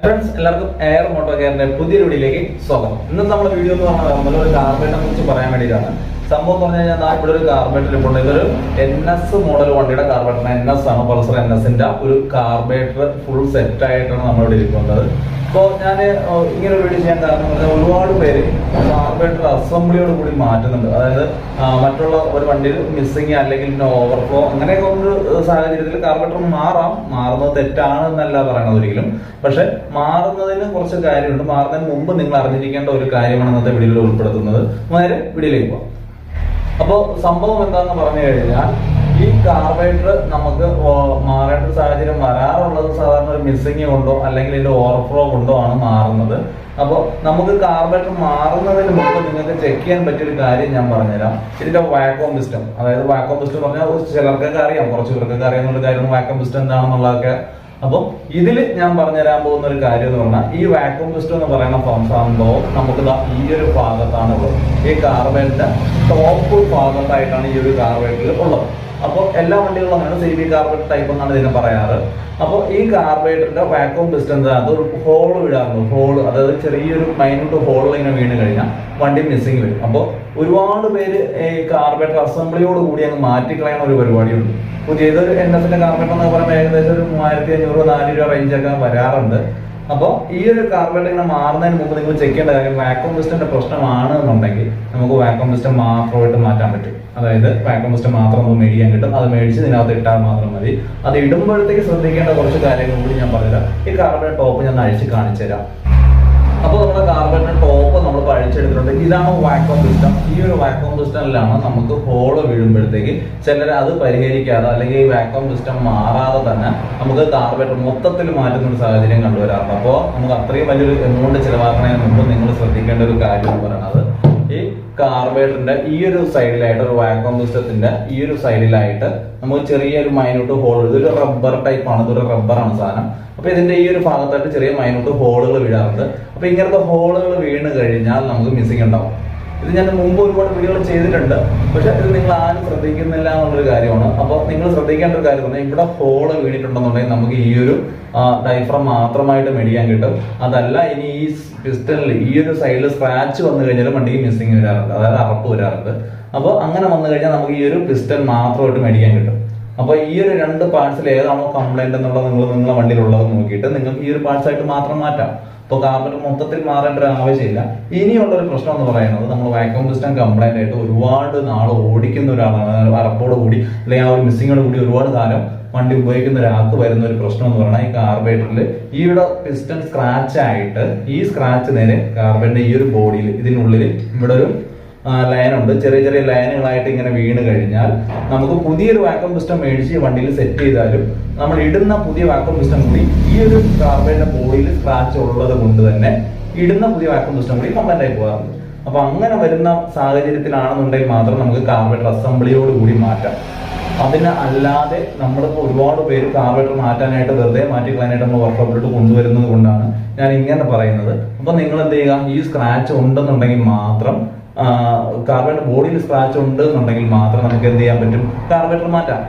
Friends എല്ലാവർക്കും air motto കെയറിന്റെ പുതിയ വീഡിയോയിലേക്ക് സ്വാഗതം. ഇന്ന് നമ്മുടെ വീഡിയോ എന്ന് പറഞ്ഞാൽ നമ്മളൊരു കാർബേറ്റിനെ കുറിച്ച് പറയാൻ വേണ്ടിയിട്ടാണ്. സംഭവം എന്ന് പറഞ്ഞു കഴിഞ്ഞാൽ ഇവിടെ ഒരു കാർബേറ്റർ ഇപ്പോൾ ഇതൊരു എൻ എസ് മോഡൽ വണ്ടിയുടെ കാർബേറ്റർ എൻ എസ് ആണ് പൾസർ എൻ എസിന്റെ ഒരു കാർബേറ്റർ ഫുൾ സെറ്റ് ആയിട്ടാണ് നമ്മളിവിടെ ഇരിക്കുന്നത്. അപ്പോൾ ഞാൻ ഇങ്ങനെ ഒരു വീഡിയോ ചെയ്യാൻ കാരണം ഒരുപാട് പേര് കാർബേറ്റർ അസംബ്ലിയോട് കൂടി മാറ്റുന്നുണ്ട്. അതായത് മറ്റുള്ള ഒരു വണ്ടിയിൽ മിസ്സിങ് അല്ലെങ്കിൽ ഓവർഫ്ലോ അങ്ങനെയൊക്കെ ഒരു സാഹചര്യത്തിൽ കാർബേറ്റർ മാറാം. മാറുന്നത് തെറ്റാണ് എന്നല്ല പറയുന്നത് ഒരിക്കലും. പക്ഷെ മാറുന്നതിന് കുറച്ച് കാര്യമുണ്ട്. മാറുന്നതിന് മുമ്പ് നിങ്ങൾ അറിഞ്ഞിരിക്കേണ്ട ഒരു കാര്യമാണ് ഇന്നത്തെ വീഡിയോയിൽ ഉൾപ്പെടുത്തുന്നത്. നേരെ വീഡിയോയിലേക്ക് പോകാം അപ്പോൾ സംഭവം എന്താണെന്ന് പറഞ്ഞു കഴിഞ്ഞാൽ ഈ കാർബേറ്റർ നമുക്ക് മാറേണ്ട സാഹചര്യം വരാറുള്ളത് സാധാരണ ഒരു മിസ്സിങ് കൊണ്ടോ അല്ലെങ്കിൽ ഇതിന്റെ ഓവർഫ്ലോ കൊണ്ടോ ആണ് മാറുന്നത്. അപ്പോൾ നമുക്ക് കാർബേറ്റർ മാറുന്നതിന് മുമ്പ് നിങ്ങൾക്ക് ചെക്ക് ചെയ്യാൻ പറ്റിയൊരു കാര്യം ഞാൻ പറഞ്ഞുതരാം. ഇതിന്റെ വാക്കോം സിസ്റ്റം അതായത് വാക്കോം സിസ്റ്റം പറഞ്ഞാൽ ചിലർക്കൊക്കെ അറിയാം. കുറച്ച് പേർക്കൊക്കെ അറിയാവുന്ന ഒരു വാക്വം സിസ്റ്റം എന്താണെന്നുള്ളതൊക്കെ. അപ്പം ഇതിൽ ഞാൻ പറഞ്ഞുതരാൻ പോകുന്ന ഒരു കാര്യം എന്ന് പറഞ്ഞാൽ ഈ വാക്വം സിസ്റ്റം എന്ന് പറയുന്ന സംഭവം നമുക്ക് ഈ ഒരു ഭാഗത്താണ് ഉള്ളത് ഈ കാർബേറ്റിന്റെ ടോപ്പ് ഭാഗത്തായിട്ടാണ് ഈ ഒരു കാർബേറ്റിൽ ഉള്ളത്. അപ്പോൾ എല്ലാ വണ്ടികളും അങ്ങനെ സി ബി കാർബേറ്റ് ടൈപ്പ് എന്നാണ് ഇതിനെ പറയാറ്. അപ്പോൾ ഈ കാർബേറ്ററിന്റെ വാക്വം ഡിസ്റ്റൻസ് അത് ഒരു ഹോൾ വീഴാറുണ്ട്. ഹോൾ അതായത് ചെറിയൊരു മൈന്യൂട്ട് ഹോളിൽ ഇങ്ങനെ വീണ് കഴിഞ്ഞാൽ വണ്ടി മിസ്സിങ് വരും. അപ്പോൾ ഒരുപാട് പേര് ഈ കാർബേറ്റർ അസംബ്ലിയോട് കൂടി അങ്ങ് മാറ്റിക്കളയുന്ന ഒരു പരിപാടിയുണ്ട്. പുതിയത് എൻ എസിന്റെ കാർബേറ്റർ എന്ന് പറയുമ്പോൾ ഏകദേശം ഒരു മൂവായിരത്തി അഞ്ഞൂറ് നാല് രൂപ റേഞ്ചൊക്കെ വരാറുണ്ട്. അപ്പോൾ ഈ ഒരു കാർബേറ്റർ ഇങ്ങനെ മാറുന്നതിന് മുമ്പ് നിങ്ങൾ ചെക്ക് ചെയ്യേണ്ട കാര്യം വാക്വം സിസ്റ്റിന്റെ പ്രശ്നമാണ് എന്നുണ്ടെങ്കിൽ നമുക്ക് വാക്വം സിസ്റ്റം മാത്രമായിട്ട് മാറ്റാൻ പറ്റും. അതായത് വാക്വം സിസ്റ്റം മാത്രം നമുക്ക് മേടിക്കാൻ കിട്ടും. അത് മേടിച്ച് ഇതിനകത്ത് ഇട്ടാൽ മാത്രം മതി. അത് ഇടുമ്പോഴത്തേക്ക് ശ്രദ്ധിക്കേണ്ട കുറച്ച് കാര്യങ്ങൾ കൂടി ഞാൻ പറഞ്ഞുതരാം. ഈ കാർബേറ്റ് ടോപ്പ് ഞാൻ അഴിച്ച് കാണിച്ചു തരാം അപ്പോൾ നമ്മുടെ പഴിച്ചെടുത്തിട്ടുണ്ട് ഇതാണ് വാക്വം സിസ്റ്റം? ഈ ഒരു വാക്വം സിസ്റ്റമിലാണ് നമുക്ക് ഹോൾ വീഴുമ്പോഴത്തേക്ക് ചിലർ അത് പരിഹരിക്കാതെ അല്ലെങ്കിൽ ഈ വാക്വം സിസ്റ്റം മാറാതെ തന്നെ നമുക്ക് കാർബേറ്റർ മൊത്തത്തിൽ മാറ്റുന്ന ഒരു സാഹചര്യം കണ്ടുവരാറുണ്ട്. അപ്പോൾ നമുക്ക് അത്രയും വലിയൊരു എമൗണ്ട് ചിലവാക്കണതിന് മുമ്പ് നിങ്ങൾ ശ്രദ്ധിക്കേണ്ട ഒരു കാര്യം എന്ന് പറയുന്നത് കാർബേറ്ററിന്റെ ഈ ഒരു സൈഡിലായിട്ട് ഒരു വാക്വം സിസ്റ്റത്തിന്റെ ഈ ഒരു സൈഡിലായിട്ട് നമുക്ക് ചെറിയൊരു മൈന്യൂട്ട് ഹോൾ ഇതൊരു റബ്ബർ ടൈപ്പ് ആണ്. ഇതൊരു റബ്ബറാണ് സാധനം. അപ്പൊ ഇതിന്റെ ഈ ഒരു ഭാഗത്തായിട്ട് ചെറിയ മൈന്യൂട്ട് ഹോളുകൾ വീഴാറുണ്ട് അപ്പൊ ഇങ്ങനത്തെ ഹോളുകൾ വീണ് കഴിഞ്ഞാൽ നമുക്ക് മിസ്സിംഗ് ഉണ്ടാവും. ഇത് ഞാൻ മുമ്പ് ഒരുപാട് വീഡിയോകൾ ചെയ്തിട്ടുണ്ട്. പക്ഷെ ഇത് നിങ്ങൾ ആരും ശ്രദ്ധിക്കുന്നില്ല എന്നുള്ളൊരു കാര്യമാണ്. അപ്പോൾ നിങ്ങൾ ശ്രദ്ധിക്കേണ്ട ഒരു കാര്യം തന്നെ ഇവിടെ ഹോൾ വീണിട്ടുണ്ടെന്നുണ്ടെങ്കിൽ നമുക്ക് ഈ ഒരു ഡൈഫ്രം മാത്രമായിട്ട് മേടിക്കാൻ കിട്ടും. അതല്ല ഇനി ഈ പിസ്റ്റണിൽ ഈ ഒരു സൈഡിൽ സ്ക്രാച്ച് വന്നു കഴിഞ്ഞാൽ വണ്ടിക്ക് മിസ്സിങ് വരാറുണ്ട്. അതായത് അറപ്പ് വരാറുണ്ട്. അപ്പോൾ അങ്ങനെ വന്നു കഴിഞ്ഞാൽ നമുക്ക് ഈ ഒരു പിസ്റ്റൺ മാത്രമായിട്ട് മേടിക്കാൻ കിട്ടും. അപ്പോൾ ഈ ഒരു രണ്ട് പാർട്സിൽ ഏതാണോ കംപ്ലൈന്റ് എന്നുള്ളത് നിങ്ങൾ നിങ്ങളുടെ വണ്ടിയിലുള്ളത് നോക്കിയിട്ട് നിങ്ങൾക്ക് ഈ ഒരു പാർട്സ് ആയിട്ട് മാത്രം മാറ്റാം. ഇപ്പോൾ കാർബൺ മൊത്തത്തിൽ മാറേണ്ട ഒരു ആവശ്യമില്ല. ഇനിയുള്ള ഒരു പ്രശ്നം എന്ന് പറയുന്നത് നമ്മൾ വാക്യൂം സിസ്റ്റം കംപ്ലൈന്റ് ആയിട്ട് ഒരുപാട് നാൾ ഓടിക്കുന്ന ഒരാളാണ്. അറപ്പോട് കൂടി അല്ലെങ്കിൽ ആ ഒരു മിസ്സിങ്ങോട് കൂടി ഒരുപാട് കാലം വണ്ടി ഉപയോഗിക്കുന്ന ഒരാൾക്ക് വരുന്ന ഒരു പ്രശ്നം എന്ന് പറഞ്ഞാൽ ഈ കാർബേറ്ററിൽ ഈയുടെ പിസ്റ്റൺ സ്ക്രാച്ച് ആയിട്ട് ഈ സ്ക്രാച്ച് നേരെ കാർബേറ്റിന്റെ ഈ ഒരു ബോഡിയിൽ ഇതിനുള്ളിൽ ഇവിടെ ഒരു ലൈൻ ഉണ്ട് ചെറിയ ചെറിയ ലൈനുകളായിട്ട് ഇങ്ങനെ വീണ് കഴിഞ്ഞാൽ നമുക്ക് പുതിയൊരു വാക്വം സിസ്റ്റം മേടിച്ച് വണ്ടിയിൽ സെറ്റ് ചെയ്താലും നമ്മൾ ഇടുന്ന പുതിയ വാക്വം സിസ്റ്റം കൂടി ഈ ഒരു കാർബേറ്റിന്റെ ബോഡിയിൽ സ്ക്രാച്ച് ഉള്ളത് കൊണ്ട് തന്നെ ഇടുന്ന പുതിയ വാക്വം സിസ്റ്റം കൂടി കംപ്ലൈന്റ് ആയി പോകാറുണ്ട്. അപ്പൊ അങ്ങനെ വരുന്ന സാഹചര്യത്തിലാണെന്നുണ്ടെങ്കിൽ മാത്രം നമുക്ക് കാർബേറ്റർ അസംബ്ലിയോട് കൂടി മാറ്റാം. അതിന് അല്ലാതെ നമ്മൾ ഒരുപാട് പേര് കാർബേറ്റർ മാറ്റാനായിട്ട് വെറുതെ മാറ്റി കളയാനായിട്ട് നമ്മൾ വർക്ക്ഷോപ്പിലോട്ട് കൊണ്ടുവരുന്നത് കൊണ്ടാണ് ഞാൻ ഇങ്ങനെ പറയുന്നത്. അപ്പൊ നിങ്ങൾ എന്ത് ചെയ്യുക? ഈ സ്ക്രാച്ച് ഉണ്ടെന്നുണ്ടെങ്കിൽ മാത്രം കാർബേറ്റർ ബോഡിയിൽ സ്ക്രാച്ച് ഉണ്ട് എന്നുണ്ടെങ്കിൽ മാത്രം നമുക്ക് എന്ത് ചെയ്യാൻ പറ്റും? കാർബേറ്റർ മാറ്റാം.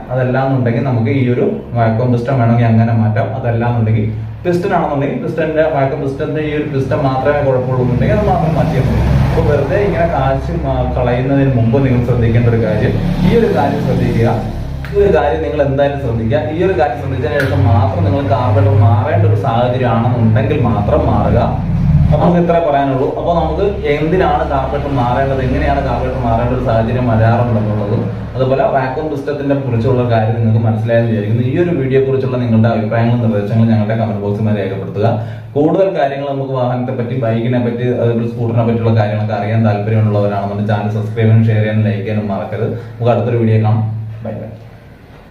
എന്നുണ്ടെങ്കിൽ നമുക്ക് ഈ ഒരു വാക്വം പിസ്റ്റം വേണമെങ്കിൽ അങ്ങനെ മാറ്റാം. അതല്ല എന്നുണ്ടെങ്കിൽ പിസ്റ്റൺ ആണെന്നുണ്ടെങ്കിൽ പിസ്റ്റന്റെ വാക്വം പിസ്റ്റന്റെ ഈ ഒരു പിസ്റ്റം മാത്രമേ കുഴപ്പമുള്ളൂ എന്നുണ്ടെങ്കിൽ അത് മാത്രം മാറ്റിയാൽ മതി. അപ്പോൾ വെറുതെ ഇങ്ങനെ കാശ് കളയുന്നതിന് മുമ്പ് നിങ്ങൾ ശ്രദ്ധിക്കേണ്ട ഒരു കാര്യം ഈ ഒരു കാര്യം ശ്രദ്ധിക്കുക. ഈ ഒരു കാര്യം നിങ്ങൾ എന്തായാലും ശ്രദ്ധിക്കുക. ഈ ഒരു കാര്യം ശ്രദ്ധിച്ചതിന് ശേഷം മാത്രം നിങ്ങൾ കാർബൺ മാറേണ്ട ഒരു സാഹചര്യം ആണെന്നുണ്ടെങ്കിൽ മാത്രം മാറുക. അപ്പൊ നമുക്ക് ഇത്ര പറയാനുള്ളൂ. അപ്പോൾ നമുക്ക് എന്തിനാണ് കാർപ്പറ്റ് മാറേണ്ടത്? എങ്ങനെയാണ് കാർപ്പറ്റ് മാറേണ്ട ഒരു സാഹചര്യം വരാറുണ്ടെന്നുള്ളതും അതുപോലെ വാക്വം സിസ്റ്റത്തിന്റെ കുറിച്ചുള്ള കാര്യം നിങ്ങൾക്ക് മനസ്സിലായെന്ന് വിചാരിക്കുന്നു. ഈ ഒരു വീഡിയോ കുറിച്ചുള്ള നിങ്ങളുടെ അഭിപ്രായങ്ങളും നിർദ്ദേശങ്ങളും ഞങ്ങളുടെ കമന്റ് ബോക്സിൽ രേഖപ്പെടുത്തുക. കൂടുതൽ കാര്യങ്ങൾ നമുക്ക് വാഹനത്തെ പറ്റി ബൈക്കിനെ പറ്റി അതുപോലെ സ്കൂട്ടറിനെ പറ്റിയുള്ള കാര്യങ്ങളൊക്കെ അറിയാൻ താല്പര്യമുള്ളവരാണെന്നുണ്ടെങ്കിൽ ചാനൽ സബ്സ്ക്രൈബ് ചെയ്യാനും ഷെയർ ചെയ്യാനും ലൈക്ക് ചെയ്യാനും മറക്കരുത്. നമുക്ക് അടുത്തൊരു വീഡിയോ കാണാം. Bye bye